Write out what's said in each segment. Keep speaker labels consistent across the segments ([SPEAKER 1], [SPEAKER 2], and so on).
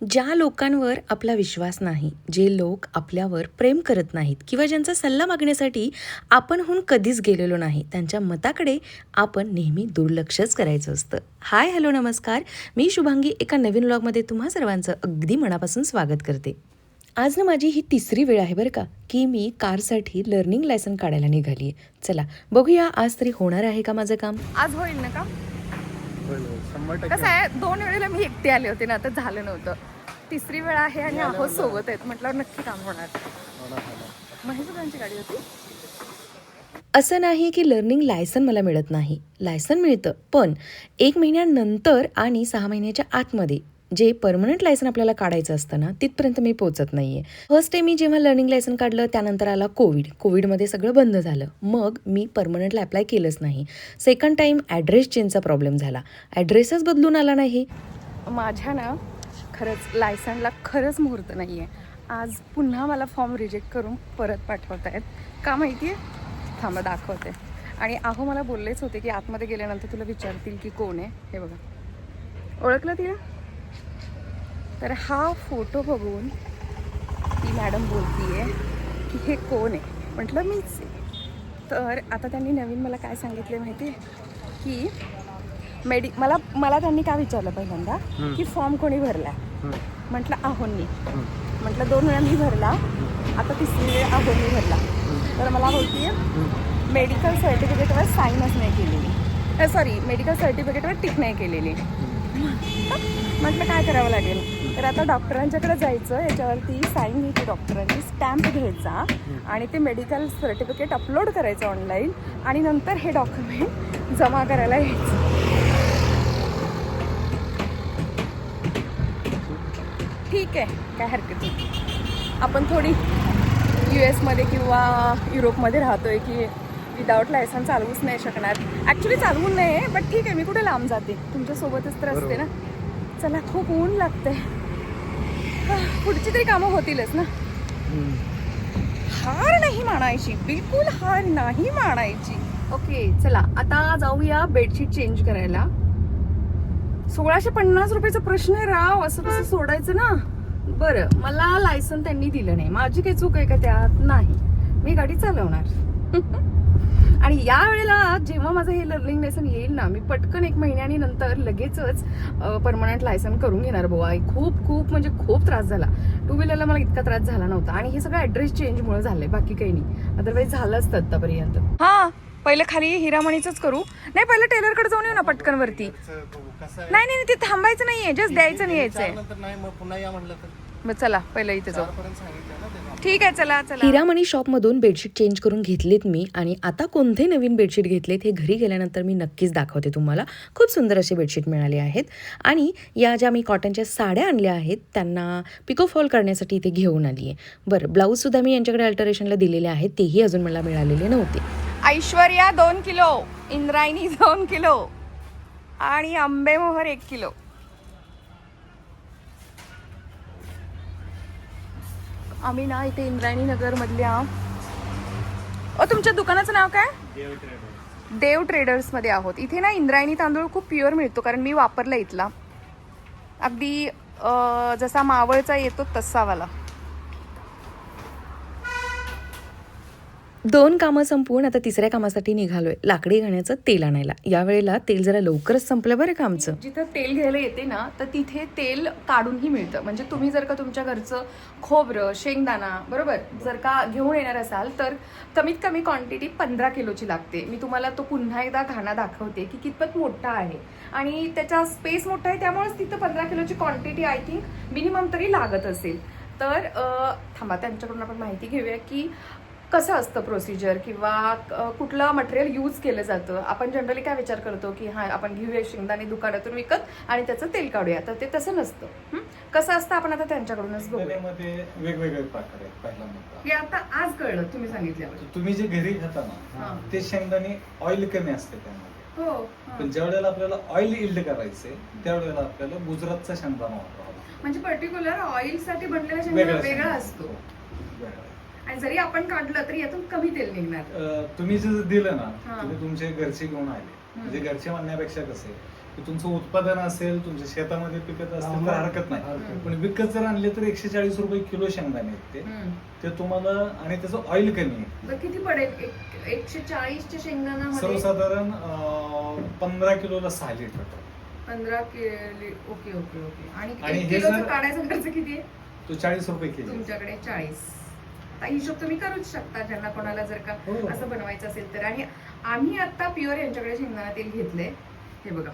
[SPEAKER 1] ज्या लोकांवर आपला विश्वास नाही जे लोक आपल्यावर प्रेम करत नाहीत किंवा ज्यांचा सल्ला मागण्यासाठी आपणहून कधीच गेलेलो नाही त्यांच्या मताकडे आपण नेहमी दुर्लक्षच करायचं असतं. हाय हॅलो नमस्कार. मी शुभांगी एका नवीन व्लॉगमध्ये तुम्हा सर्वांचं अगदी मनापासून स्वागत करते. आज ना माझी ही तिसरी वेळ आहे बरं का की मी कारसाठी लर्निंग लायसन काढायला निघाली आहे चला बघूया आज तरी होणार आहे का माझं काम?
[SPEAKER 2] आज होईल ना का
[SPEAKER 3] शंभर
[SPEAKER 2] कसं आहे दोन वेळेला मी एकटी आले होते ना तर झालं नव्हतं. तिसरी वेळ आहे आणि आहोत सोबत आहेत म्हटल्यावर नक्की काम होणार. महेशदांची गाडी होती?
[SPEAKER 1] असं नाही की लर्निंग लायसन मला मिळत नाही. लायसन मिळतं पण एक महिन्यानंतर आणि सहा महिन्याच्या आतमध्ये जे परमनंट लायसन आपल्याला काढायचं असतं ना तिथपर्यंत मी पोचत नाही आहे फर्स्ट टाइम मी जेव्हा लर्निंग लायसन काढलं त्यानंतर आला कोविड कोविडमध्ये सगळं बंद झालं. मग मी परमनंटला अप्लाय केलंच नाही. सेकंड टाईम ॲड्रेस चेंजचा प्रॉब्लेम झाला. ॲड्रेसच बदलून आला नाही.
[SPEAKER 2] माझ्या ना खरंच लायसनला खरंच मुहूर्त नाही आहे आज पुन्हा मला फॉर्म रिजेक्ट करून परत पाठवत आहेत का माहिती आहे थांबा दाखवते. आणि अहो मला बोललेच होते की आतमध्ये गेल्यानंतर तुला विचारतील की कोण आहे? हे बघा. ओळखलं तिला? तर हा फोटो बघून ती मॅडम बोलतीये की हे कोण आहे? म्हटलं मीच आहे. तर आता त्यांनी नवीन मला काय सांगितले माहिती आहे की मेडि मला मला त्यांनी काय विचारलं पहिल्यांदा? की फॉर्म कोणी भरला म्हटलं आहोंनी म्हटलं दोन वेळा मी भरला. आता तिसरी वेळ आहोंनी भरला. तर मला बोलतीये. मेडिकल सर्टिफिकेटवर साईनच नाही केलेली. सॉरी मेडिकल सर्टिफिकेटवर टिक नाही केलेली. म्हटलं काय करावं लागेल? तर आता डॉक्टरांच्याकडे जायचं याच्यावरती साईन घ्यायची डॉक्टरांची स्टॅम्प घ्यायचा आणि ते मेडिकल सर्टिफिकेट अपलोड करायचं ऑनलाईन आणि नंतर हे डॉक्युमेंट जमा करायला यायचं. ठीक आहे काय हरकत नाही. आपण थोडी यू एसमध्ये किंवा युरोपमध्ये राहतोय की विदाऊट लायसन चालवूच नाही शकणार. ॲक्च्युली चालवून नाही आहे बट ठीक आहे मी कुठे लांब जाते? तुमच्यासोबतच तर असते ना. चला खूप ऊन लागते पुढची तरी कामं होतीलच ना. हार नाही मानायची बिलकुल हार नाही मानायची. ओके चला आता जाऊया बेडशीट चेंज करायला. सोळाशे पन्नास रुपयाचा प्रश्न आहे राव असं कसं सोडायचं ना? बरं मला लायसन त्यांनी दिलं नाही. माझी काही चूक आहे का त्यात? नाही. मी गाडी चालवणार. आणि या वेळेला जेव्हा माझं हे लर्निंग लायसन येईल ना मी पटकन एक महिन्यानी नंतर लगेचच परमनंट लायसन करून घेणार बुवा. खूप खूप म्हणजे खूप त्रास झाला. टू व्हीलरला मला इतका त्रास झाला नव्हता. आणि हे सगळं ऍड्रेस चेंजमुळे झालंय बाकी काही नाही. अदरवाईज झालं असतं आतापर्यंत. हा पहिलं खाली हिरामणीच करू. नाही पहिलं टेलरकडे जाऊन येऊ ना पटकन वरती? नाही नाही नाही, ते थांबायचं नाहीये. जस्ट द्यायचं नाही यायचंय
[SPEAKER 3] मग
[SPEAKER 2] चला पहिलं इथे जाऊ. ठीक आहे चला चला.
[SPEAKER 1] हिरामणी शॉपमधून बेडशीट चेंज करून घेतलीत मी आणि आता कोणते नवीन बेडशीट घेतलेत हे घरी गेल्यानंतर मी नक्कीच दाखवते तुम्हाला. खूप सुंदर असे बेडशीट मिळाले आहेत. आणि या ज्या मी कॉटनच्या साड्या आणल्या आहेत त्यांना पिको फॉल करण्यासाठी इथे घेऊन आली आहे बरं ब्लाऊजसुद्धा मी यांच्याकडे अल्टरेशनला दिलेले आहेत तेही अजून मला मिळालेले नव्हते.
[SPEAKER 2] ऐश्वर्या दोन किलो इंद्रायणी दोन किलो आणि आंबेमोहर एक किलो. आम्ही ना इथे इंद्रायणी नगर मधल्या ओ तुमच्या दुकानाचं नाव काय? देव ट्रेडर्समध्ये आहोत. इथे ना इंद्रायणी तांदूळ खूप प्युअर मिळतो कारण मी वापरला इथला. अगदी जसा मावळचा येतो तसा
[SPEAKER 1] दोन कामं संपवून आता तिसऱ्या कामासाठी निघालोय. लाकडी घाण्याचं तेल आणायला. यावेळेला तेल जरा लवकरच संपलं बरं का आमचं.
[SPEAKER 2] जिथं तेल घ्यायला येते ना तर तिथे तेल काढूनही मिळतं. म्हणजे तुम्ही जर का तुमच्या घरचं खोबरं शेंगदाणा बरोबर जर का घेऊन येणार असाल तर कमीत कमी क्वांटिटी पंधरा किलोची लागते. मी तुम्हाला तो पुन्हा एकदा घाणा दाखवते की कितपत मोठा आहे. आणि त्याचा स्पेस मोठा आहे त्यामुळेच तिथं पंधरा किलोची क्वांटिटी आय थिंक मिनिमम तरी लागत असेल. तर थांबा त्यांच्याकडून आपण माहिती घेऊया की कसं असतं प्रोसिजर किंवा कुठलं मटेरियल यूज केलं जातं आपण जनरली काय विचार करतो की हां आपण घेऊया शेंगदाणे दुकानातून विकत आणि त्याचं तेल काढूया तर ते तसं नसतं हं? कसं असतं आपण आता त्यांच्याकडूनच
[SPEAKER 3] वेगवेगळे प्रकार आहेत पहिला
[SPEAKER 2] हे आता आज कळलं तुम्ही सांगितल्यावर
[SPEAKER 3] तुम्ही जे घरी खाता
[SPEAKER 2] हा.
[SPEAKER 3] ना ते शेंगदाणे ऑइल कमी असते त्यामध्ये
[SPEAKER 2] हो
[SPEAKER 3] पण ज्या वेळेला आपल्याला ऑइल इल्ड करायचे त्यावेळेला आपल्याला गुजरातचा शेंगदाणा वापरावा.
[SPEAKER 2] म्हणजे पर्टिक्युलर ऑइलसाठी बनलेला शेंगदाणा
[SPEAKER 3] वेगळा.
[SPEAKER 2] असतो
[SPEAKER 3] वेगळा.
[SPEAKER 2] आणि जरी आपण काढलं तरी यातून कमी तेल निघणार.
[SPEAKER 3] तुम्ही जे दिलं ना
[SPEAKER 2] हा.
[SPEAKER 3] तुम्ही तुमचे घरचे घेऊन आले म्हणजे घरचे म्हणण्यापेक्षा कसे की तुमचं उत्पादन असेल तुमच्या शेतामध्ये पिकत असेल तर हरकत नाही.
[SPEAKER 4] हरकत
[SPEAKER 3] पण विकत जर आणले तर एकशे चाळीस रुपये किलो शेंगदाणे आहेत ते.
[SPEAKER 2] हम्म.
[SPEAKER 3] ते तुम्हाला आणि त्याचं ऑइल कमी आहे.
[SPEAKER 2] तर किती पडेल एक- एकशे चाळीसच्या शेंगदाण्यामध्ये.
[SPEAKER 3] सर्वसाधारण पंधरा किलोला सहा लिटर.
[SPEAKER 2] पंधरा किलो ओके ओके ओके. आणि
[SPEAKER 3] आणि
[SPEAKER 2] एक
[SPEAKER 3] हे
[SPEAKER 2] किलोचा
[SPEAKER 3] जर-
[SPEAKER 2] काढायचा खर्च किती आहे?
[SPEAKER 3] तो चाळीस रुपये केजी
[SPEAKER 2] तुमच्याकडे चाळीस. हिशोब तुम्ही करूच शकता ज्यांना कोणाला जर का
[SPEAKER 3] हो.
[SPEAKER 2] असं बनवायचं असेल तर. आणि आम्ही आता प्युअर यांच्याकडे शेंगदाणा तेल घेतले हे बघा.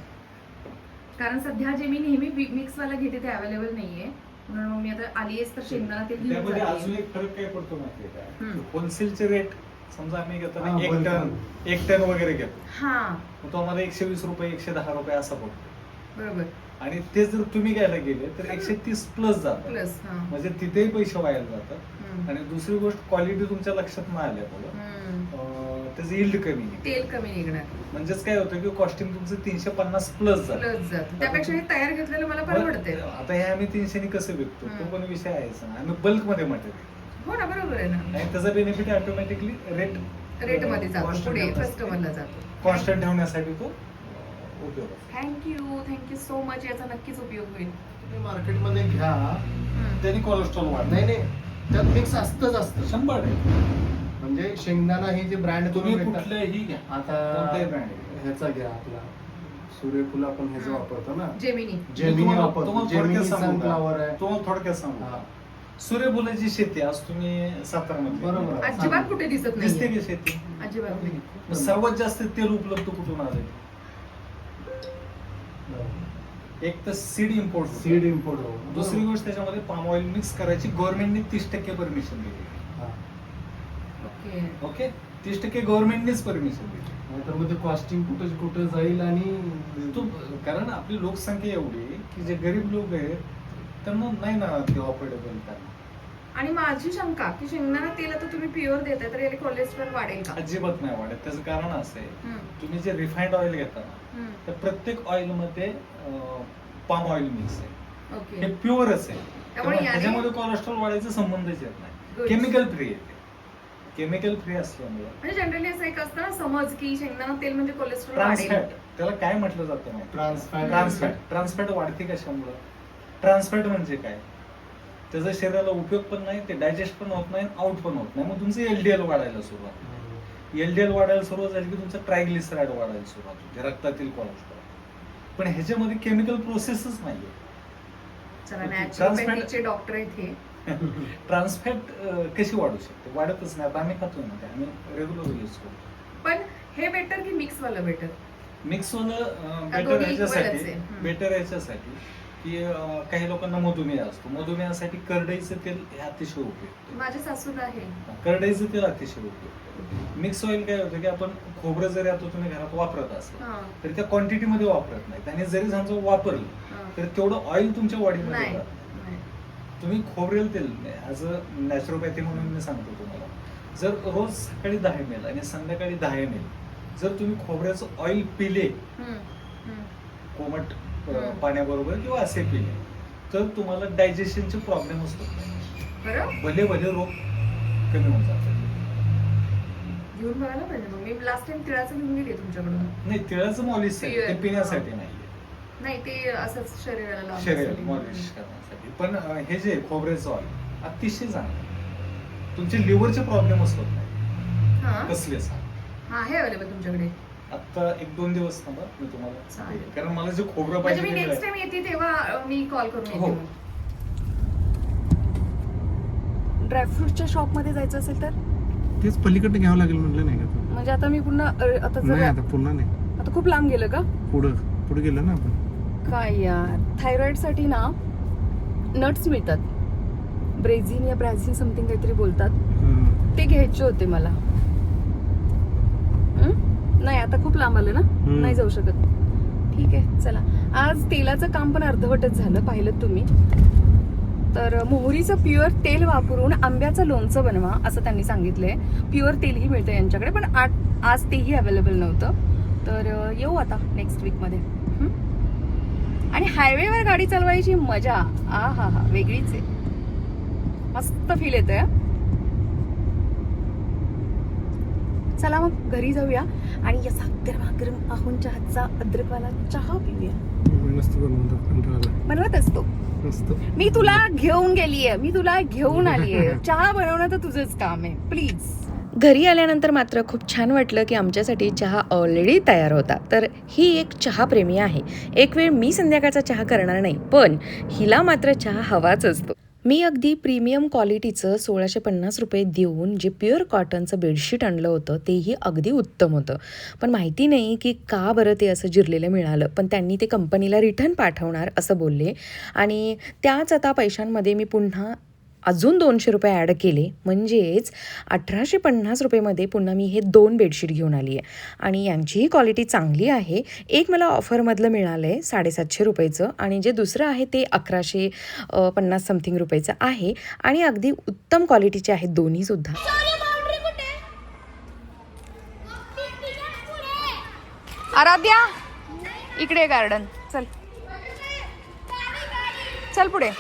[SPEAKER 2] कारण सध्या जे मी नेहमी मिक्स वाला घेते ते अवेलेबल नाहीये. म्हणून मग मी आता आली आहेस तर शेंगदाणा तेल घेऊन
[SPEAKER 3] त्यामध्ये
[SPEAKER 2] जाते.
[SPEAKER 3] अजून एक फरक काय पडतो का. होलसेलचे रेट समजा आम्ही घेताना
[SPEAKER 4] हा,
[SPEAKER 3] एक
[SPEAKER 4] bulk
[SPEAKER 3] टन. एक टन वगैरे घेतो.
[SPEAKER 2] हा.
[SPEAKER 3] मग तो आम्हाला एकशे वीस रुपये एकशे दहा रुपये असा पडतो.
[SPEAKER 2] बरोबर.
[SPEAKER 3] आणि ते जर तुम्ही घ्यायला गेले तर एकशे तीस प्लस जातात.
[SPEAKER 2] प्लस हा.
[SPEAKER 3] म्हणजे तिथेही पैसे वाया जातात.
[SPEAKER 2] हम्म.
[SPEAKER 3] आणि दुसरी गोष्ट क्वालिटी तुमच्या लक्षात नाही
[SPEAKER 2] हम्म.
[SPEAKER 3] अं, त्याचं इल्ड कमी आहे.
[SPEAKER 2] तेल कमी निघणार.
[SPEAKER 3] म्हणजेच काय होतं की कॉस्टिंग तुमचं तीनशे पन्नास प्लस जातं.
[SPEAKER 2] प्लस जात. त्यापेक्षा हे तयार घेतलेलं मला परवडते
[SPEAKER 3] आता हे आम्ही तीनशेनी कसं विकतो? तो
[SPEAKER 2] हम्म.
[SPEAKER 3] पण विषय आहेच ना. आम्ही बल्कमध्ये मटेरियल
[SPEAKER 2] हो ना बरोबर आहे ना.
[SPEAKER 3] आणि त्याचा बेनिफिट ऑटोमॅटिकली रेट
[SPEAKER 2] रेटमध्ये जातो. पुढे. कस्टमरला जातो.
[SPEAKER 3] कॉन्स्टंट ठेवण्यासाठी तो उपयोग.
[SPEAKER 2] थँक्यू थँक्यू सो मच याचा नक्कीच उपयोग होईल.
[SPEAKER 4] तुम्ही मार्केटमध्ये घ्या.
[SPEAKER 3] त्याने कोलेस्ट्रॉल वाढ.
[SPEAKER 4] नाही नाही. त्यात मिक्स असतच असतं.
[SPEAKER 3] शंभर आहे.
[SPEAKER 4] म्हणजे शेंगदाणा ही जे ब्रँड
[SPEAKER 3] तुम्ही कुठलंही घ्या.
[SPEAKER 4] आता
[SPEAKER 3] कोणताही घ्या.
[SPEAKER 4] ह्याचा घ्या आपला. सूर्यफूल आपण ह्याचं. वापरतो ना.
[SPEAKER 2] जेमिनी
[SPEAKER 4] जेमिनी
[SPEAKER 3] तुम्हाला-
[SPEAKER 4] वापरतो. जेमिनी? सनफ्लावर आहे.
[SPEAKER 3] तुम्हाला थोडक्यात सांगू. सूर्यफुलाची शेती आज तुम्ही सातारामध्ये
[SPEAKER 4] बरोबर.
[SPEAKER 2] अजिबात कुठे दिसत
[SPEAKER 3] दिसते
[SPEAKER 2] नाही
[SPEAKER 3] की शेती?
[SPEAKER 2] अजिबात
[SPEAKER 3] सर्वात जास्त तेल उपलब्ध कुठून आले एक तर सीड इम्पोर्ट
[SPEAKER 4] सीड इम्पोर्ट
[SPEAKER 3] दुसरी गोष्ट त्याच्यामध्ये पाम ऑइल मिक्स करायची गव्हर्नमेंटने तीस टक्के परमिशन दिली.
[SPEAKER 2] ओके.
[SPEAKER 3] ओके? तीस टक्के गव्हर्नमेंटनेच परमिशन दिली.
[SPEAKER 4] तर मग ते कॉस्टिंग कुठं कुठं जाईल आणि
[SPEAKER 3] तो कारण आपली लोकसंख्या एवढी आहे की जे गरीब लोक आहेत त्यांना नाही ना ते ऑफोर्डेबल त्यांना
[SPEAKER 2] आणि माझी शंका की शेंगदाणा तेल आता तुम्ही प्युअर देताय तर याने कोलेस्ट्रॉल वाढेल का?
[SPEAKER 3] अजिबात नाही वाढत. त्याचं कारण असं आहे. तुम्ही जे रिफाईंड ऑइल घेता ना. तर प्रत्येक ऑइलमध्ये पाम ऑइल मिक्स आहे.
[SPEAKER 2] ओके.
[SPEAKER 3] हे प्युअरच आहे.
[SPEAKER 2] त्यामुळे
[SPEAKER 3] त्यामुळे
[SPEAKER 2] याने-
[SPEAKER 3] ह्याच्यामध्ये कोलेस्ट्रॉल वाढायचा संबंधच येत नाही. केमिकल फ्री येते केमिकल फ्री असल्यामुळे.
[SPEAKER 2] म्हणजे जनरली असं एक असतं ना समज की शेंगदाणा तेल म्हणजे कोलेस्ट्रॉल वाढेल.
[SPEAKER 3] ट्रान्सफॅट त्याला काय म्हटलं जातं
[SPEAKER 4] ट्रान्सफॅट
[SPEAKER 3] ट्रान्सफॅट ट्रान्सफॅट वाढते कशामुळं? ट्रान्सफॅट म्हणजे काय? त्याचा शरीराला उपयोग पण नाही ते डायजेस्ट पण होत नाही आउट पण होत नाही. मग तुमचं एलडीएल वाढायला सुरुवात. एलडीएल वाढायला सुरुवात झाली की तुमचं ट्रायग्लिसराईड वाढायला सुरुवात होते रक्तातील कोलेस्ट्रॉल पण ह्याच्यामध्ये केमिकल प्रोसेसच नाहीये.
[SPEAKER 2] डॉक्टर
[SPEAKER 3] ट्रान्सफॅट कशी वाढू शकते? वाढतच नाही आता आम्ही खातोय ना ते आम्ही रेग्युलर यूज करतो.
[SPEAKER 2] पण हे बेटर की मिक्स वाला बेटर
[SPEAKER 3] मिक्स वालं बेटर?
[SPEAKER 2] हम्म.
[SPEAKER 3] बेटर ह्याच्यासाठी की काही लोकांना मधुमेह असतो. मधुमेहासाठी करडईचं तेल हे अतिशय उपयुक्त.
[SPEAKER 2] माझ्या सासूला आहे.
[SPEAKER 3] करडईचं तेल अतिशय उपयुक्त. मिक्स ऑइल काय होतं की आपण खोबरं जरी आता तुम्ही घरात वापरत असाल तर त्या क्वांटिटीमध्ये वापरत नाही. आणि जरी समजा वापरलं. तर तेवढं ऑइल तुमच्या बॉडीमध्ये. तुम्ही खोबरेल तेल ॲज अ नॅचरोपॅथी म्हणून मी सांगतो तुम्हाला. जर रोज सकाळी दहा एम एल आणि संध्याकाळी दहा एम एल जर तुम्ही खोबऱ्याचं ऑइल पिले. कोमट. पाण्याबरोबर किंवा असे पिले तर तुम्हाला डायजेशनचे नाही
[SPEAKER 2] बरं?
[SPEAKER 3] भले भले रोग कमी होऊन जातात.
[SPEAKER 2] घेऊन बघायला पाहिजे मग. मी लास्ट टाइम तिळाचं घेऊन गेले तुमच्याकडून.
[SPEAKER 3] नाही तिळाचं मॉलिश ते. पिण्यासाठी नाहीये.
[SPEAKER 2] नाही ते असंच शरीराला
[SPEAKER 3] शरीर. मॉलिश करण्यासाठी. पण हे जे खोबऱ्याचं ऑइल अतिशय चांगलं तुमचे लिव्हरचे प्रॉब्लेमच होत नाही
[SPEAKER 2] हा.
[SPEAKER 3] कसलेच
[SPEAKER 2] हा आहे अवेलेबल तुमच्याकडे.
[SPEAKER 3] आता एक दोन दिवस थांबा मी तुम्हाला
[SPEAKER 2] चालेल.
[SPEAKER 3] कारण मला जे खोबरं
[SPEAKER 2] म्हणजे
[SPEAKER 3] पाहिजे
[SPEAKER 2] मी नेक्स्ट. टाइम येते तेव्हा अं, मी कॉल करून येते
[SPEAKER 3] हो.
[SPEAKER 2] मग. ड्रायफ्रुटच्या शॉपमध्ये जायचं असेल तर
[SPEAKER 4] तेच पलीकडे घ्यावं लागेल म्हटलं नाही का
[SPEAKER 2] म्हणजे आता मी पुन्हा आता
[SPEAKER 4] नाही
[SPEAKER 2] जर
[SPEAKER 4] आता पुन्हा नाही
[SPEAKER 2] आता खूप लांब गेलं का
[SPEAKER 4] पुढं पुढे गेलं ना आपण
[SPEAKER 2] काय यार थायरॉइडसाठी ना नट्स मिळतात ब्रेझिन या ब्राझिन समथिंग काहीतरी बोलतात
[SPEAKER 4] हं.
[SPEAKER 2] ते घ्यायचे होते मला हं? नाही आता खूप लांब आलं ना? नाही जाऊ शकत. ठीक आहे चला. आज तेलाचं काम पण अर्धवटच झालं पाहिलं तुम्ही. तर मोहरीचं प्युअर तेल वापरून आंब्याचं लोणचं बनवा असं त्यांनी सांगितलंय. प्युअर तेलही मिळतं यांच्याकडे पण आज तेही अवेलेबल नव्हतं. तर येऊ आता नेक्स्ट वीकमध्ये? आणि हायवेवर गाडी चालवायची मजा. आ हा हा वेगळीच आहे. मस्त फील येतोय हं? चला मग घरी जाऊया. आणि असा गरमागरम आहोंच्या हातचा अद्रकवाला चहा पिऊया. बनवत असतो
[SPEAKER 4] मस्त.
[SPEAKER 2] मी तुला घेऊन गेलीये. मी तुला घेऊन आलीये. चहा बनवणं तर तुझंच काम आहे. प्लीज
[SPEAKER 1] घरी आल्यानंतर मात्र खूप छान वाटलं की आमच्यासाठी चहा ऑलरेडी तयार होता. तर ही एक चहाप्रेमी आहे. एक वेळ मी संध्याकाळचा चहा करणार नाही पण हिला मात्र चहा हवाच असतो. मी अगदी प्रीमियम क्वालिटीचं सोळाशे पन्नास रुपये देऊन जे प्युअर कॉटनचं बेडशीट आणलं होतं तेही अगदी उत्तम होतं. पण माहिती नाही की का बरं ते असं जिरलेलं मिळालं पण त्यांनी ते कंपनीला रिटर्न पाठवणार असं बोलले. आणि त्याच आता पैशांमध्ये मी पुन्हा अजून दोनशे रुपये ॲड केले. म्हणजेच अठराशे पन्नास रुपयेमध्ये पुन्हा मी हे दोन बेडशीट घेऊन आली आहे. आणि यांचीही क्वालिटी चांगली आहे. एक मला ऑफरमधलं मिळालं आहे साडेसातशे रुपयेचं आणि जे दुसरं आहे ते अकराशे पन्नास समथिंग रुपयेचं आहे. आणि अगदी उत्तम क्वालिटीचे आहेत दोन्हीसुद्धा
[SPEAKER 2] आराध्या इकडे गार्डन चल. चल पुढे.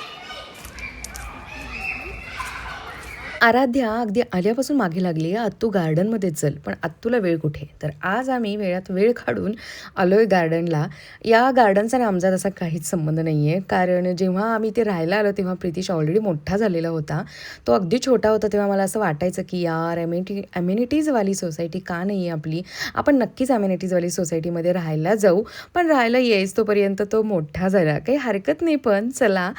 [SPEAKER 1] आराध्या अगदी आल्यापासून मागे लागली आहे. आत्तू गार्डनमध्ये चल पण आत्तूला वेळ कुठे? तर आज आम्ही वेळात वेळ काढून आलो आहे गार्डनला. या गार्डनचा आणि आमचा तसा काहीच संबंध नाही आहे कारण जेव्हा आम्ही ते राहायला आलो तेव्हा प्रितीश ऑलरेडी मोठा झालेला होता. तो अगदी छोटा होता तेव्हा मला असं वाटायचं की यार ॲम्युनिटी ॲम्युनिटीजवाली सोसायटी का नाही आहे आपली? आपण नक्कीच ॲम्युनिटीजवाली सोसायटीमध्ये राहायला जाऊ. पण राहायला येईस तोपर्यंत तो मोठा झाला. काही हरकत नाही पण चला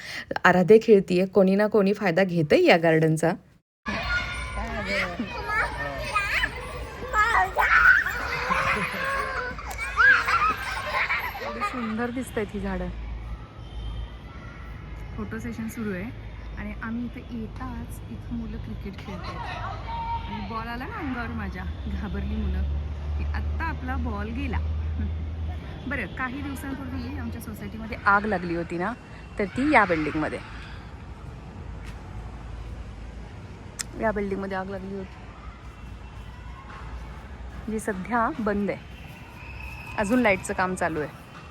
[SPEAKER 1] आराध्या खेळतीये. कोणी ना कोणी फायदा घेतंय या गार्डनचा.
[SPEAKER 2] सुंदर दिसत आहेत ही झाडं. फोटो सेशन सुरू आहे. आणि आम्ही इथे येताच इथं मुलं क्रिकेट खेळत आहेत आणि बॉल आला ना अंगावर माझ्या. घाबरली मुलं. की आत्ता आपला बॉल गेला. बरं काही दिवसांपूर्वी आमच्या सोसायटीमध्ये आग लागली होती ना तर ती या बिल्डिंगमध्ये या बिल्डिंगमध्ये आग लागली होती. जी सध्या बंद आहे. अजून लाईटचं काम चालू आहे.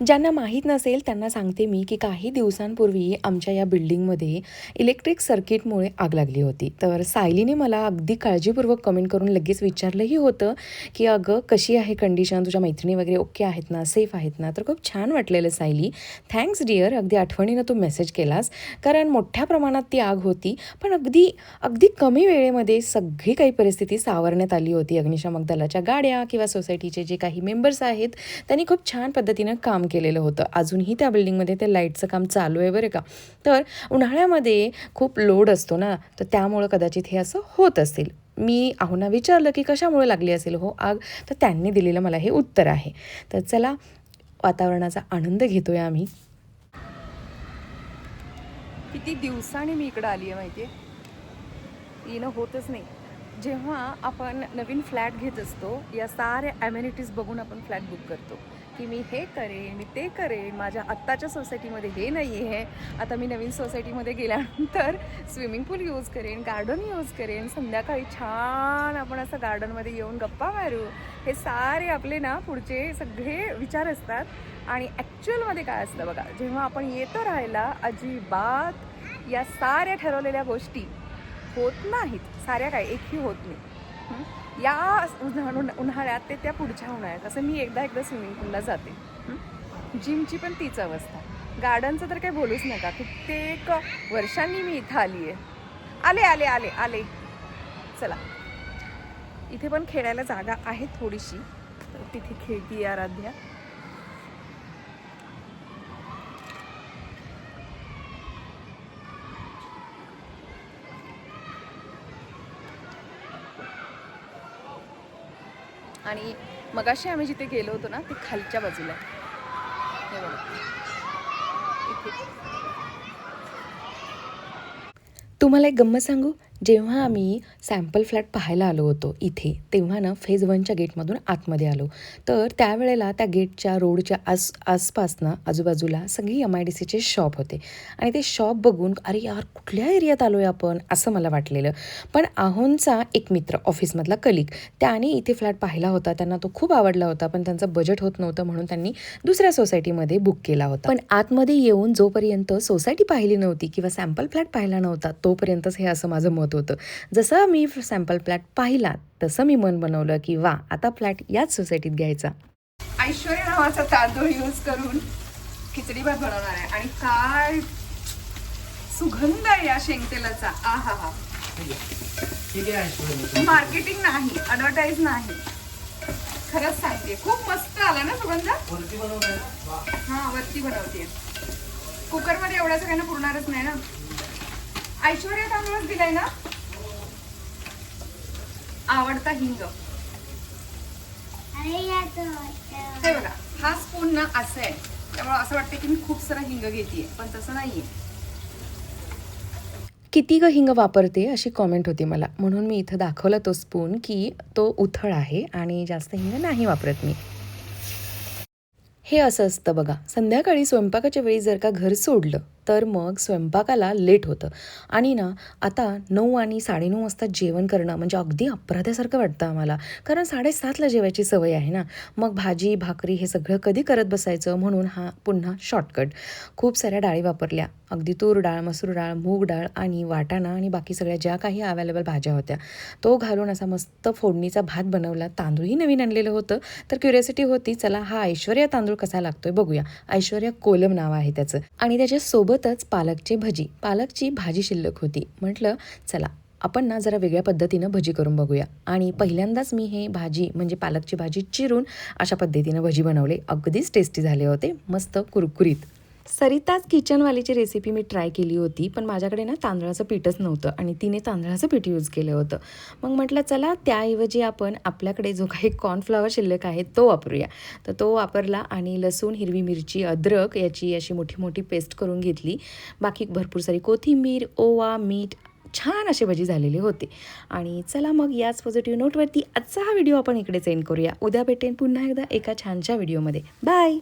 [SPEAKER 1] ज्यांना माहीत नसेल त्यांना सांगते मी की काही दिवसांपूर्वी आमच्या या बिल्डिंगमध्ये इलेक्ट्रिक सर्किटमुळे आग लागली होती. तर सायलीने मला अगदी काळजीपूर्वक कमेंट करून लगेच विचारलंही होतं की अगं कशी आहे कंडिशन तुझ्या मैत्रिणी वगैरे ओके आहेत ना? सेफ आहेत ना? तर खूप छान वाटलेलं सायली. थँक्स डिअर अगदी आठवणीनं तू मेसेज केलास. कारण मोठ्या प्रमाणात ती आग होती. पण अगदी अगदी कमी वेळेमध्ये सगळी काही परिस्थिती सावरण्यात आली होती. अग्निशामक दलाच्या गाड्या किंवा सोसायटीचे जे काही मेंबर्स आहेत त्यांनी खूप छान पद्धतीनं काम केलेलं होतं. अजूनही त्या बिल्डिंगमध्ये ते लाईटचं काम चालू आहे बरं का. तर उन्हाळ्यामध्ये खूप लोड असतो ना तर त्यामुळं कदाचित हे असं होत असेल मी आहोना विचारलं की कशामुळे लागली असेल? हो आग. तर त्यांनी दिलेलं मला हे उत्तर आहे. तर चला वातावरणाचा आनंद घेतोय आम्ही.
[SPEAKER 2] किती दिवसांनी मी इकडं आली आहे माहिती आहे येणं होतच नाही. जेव्हा आपण नवीन फ्लॅट घेत असतो या साऱ्या ॲम्युनिटीज बघून आपण फ्लॅट बुक करतो. की मी हे करेन मी ते करेन माझ्या आत्ताच्या सोसायटीमध्ये हे नाही आहे. आता मी नवीन सोसायटीमध्ये गेल्यानंतर स्विमिंग पूल यूज करेन गार्डन यूज करेन. संध्याकाळी छान आपण असं गार्डनमध्ये येऊन गप्पा मारू. हे सारे आपले ना पुढचे सगळे विचार असतात. आणि ॲक्च्युअलमध्ये काय असतं बघा जेव्हा आपण येतो राहायला अजिबात या साऱ्या ठरवलेल्या गोष्टी होत नाहीत. साऱ्या काय? एकही होत नाही. या उन्हाळ्या उन्हाळ्यात ते त्या पुढच्या उन्हाळ्यात. असं मी एकदा एकदा स्विमिंग पूलला जाते. जिमची पण तीच अवस्था. गार्डनचं तर काही बोलूच नका. कित्येक वर्षांनी मी इथं आली आहे. आले आले आले आले. चला. इथे पण खेळायला जागा आहे थोडीशी. तिथे खेळती आराध्या. आणि मगाशी आम्ही जिथे गेलो होतो ना ते खालच्या बाजूला हे बघा.
[SPEAKER 1] तुम्हाला एक गंमत सांगू? जेव्हा आम्ही सॅम्पल फ्लॅट पाहायला आलो होतो इथे तेव्हा ना फेज वनच्या गेटमधून आतमध्ये आलो. तर त्यावेळेला त्या गेटच्या रोडच्या आस आसपास ना आजूबाजूला सगळी एम आय डी सीचे शॉप होते. आणि ते शॉप बघून अरे यार कुठल्या एरियात आलो आहे आपण? असं मला वाटलेलं. पण आहोंचा एक मित्र ऑफिसमधला कलिक त्याने इथे फ्लॅट पाहिला होता. त्यांना तो खूप आवडला होता पण त्यांचं बजेट होत नव्हतं म्हणून त्यांनी दुसऱ्या सोसायटीमध्ये बुक केला होता. पण आतमध्ये येऊन जोपर्यंत सोसायटी पाहिली नव्हती किंवा सॅम्पल फ्लॅट पाहिला नव्हता तोपर्यंतच हे असं माझं मत होत होतं. जसं मी सॅम्पल फ्लॅट पाहिला तसं मी मन बनवलं की वा आता फ्लॅट याच सोसायटीत घ्यायचा.
[SPEAKER 2] ऐश्वर्या नावाचा तांदूळ यूज करून खिचडी भात बनवणार आहे. आणि काय सुगंध आहे या शेंगतेलाचा. आ हा. हा मार्केटिंग नाही ऍडव्हर्टाईज नाही. खरंच सांगते खूप मस्त आला ना सुगंध? हा वरती बनवते. कुकरमध्ये एवढ्या सगळ्यांना पुरणारच नाही ना? ऐश्वर्या तांदूळच दिलाय ना? आवडता हिंग. हे बघा हा स्पून ना असं आहे. त्यामुळे असं वाटतं की मी खूप सारा हिंग घेते पण तसं नाहीये.
[SPEAKER 1] किती ग हिंग वापरते अशी कॉमेंट होती मला. म्हणून मी इथं दाखवला तो स्पून की तो उथळ आहे आणि जास्त हिंग नाही वापरत मी. हे असं असतं बघा. संध्याकाळी स्वयंपाकाच्या वेळी जर का घर सोडलं तर मग स्वयंपाकाला लेट होतं. आणि ना आता नऊ आणि साडेनऊ वाजता जेवण करणं म्हणजे अगदी अपराध्यासारखं वाटतं आम्हाला. कारण साडेसातला जेवायची सवय आहे ना. मग भाजी भाकरी हे सगळं कधी करत बसायचं म्हणून हा पुन्हा शॉर्टकट खूप साऱ्या डाळी वापरल्या. अगदी तूर डाळ मसूर डाळ मूग डाळ आणि वाटाणा आणि बाकी सगळ्या ज्या काही अवेलेबल भाज्या होत्या. तो घालून असा मस्त फोडणीचा भात बनवला. तांदूळही नवीन आणलेलं होतं. तर क्युरियोसिटी होती चला हा ऐश्वर्या तांदूळ कसा लागतोय बघूया. ऐश्वर्या कोलम नाव आहे त्याचं. आणि त्याच्यासोबत सोबतच पालकची भजी. पालकची भाजी शिल्लक होती. म्हटलं चला आपण ना जरा वेगळ्या पद्धतीनं भजी करून बघूया. आणि पहिल्यांदाच मी हे भाजी म्हणजे पालकची भाजी चिरून अशा पद्धतीनं भजी बनवले. अगदीच टेस्टी झाले होते. मस्त कुरकुरीत. सरिताच किचनवालीची रेसिपी मी ट्राय केली होती पण माझ्याकडे ना तांदळाचं पीठच नव्हतं आणि तिने तांदळाचं पीठ यूज केलं होतं. मग म्हटलं चला त्याऐवजी आपण आपल्याकडे जो काही कॉर्नफ्लॉवर शिल्लक आहे तो वापरूया. तर तो वापरला आणि लसूण हिरवी मिरची अद्रक याची अशी मोठी मोठी पेस्ट करून घेतली. बाकी भरपूर सारी कोथिंबीर ओवा मीठ छान असे भजी झालेले होते. आणि चला मग याच पॉझिटिव्ह नोटवरती आजचा हा व्हिडिओ आपण इकडे सेंड करूया. उद्या भेटेन पुन्हा एकदा एका छानशा व्हिडिओमध्ये बाय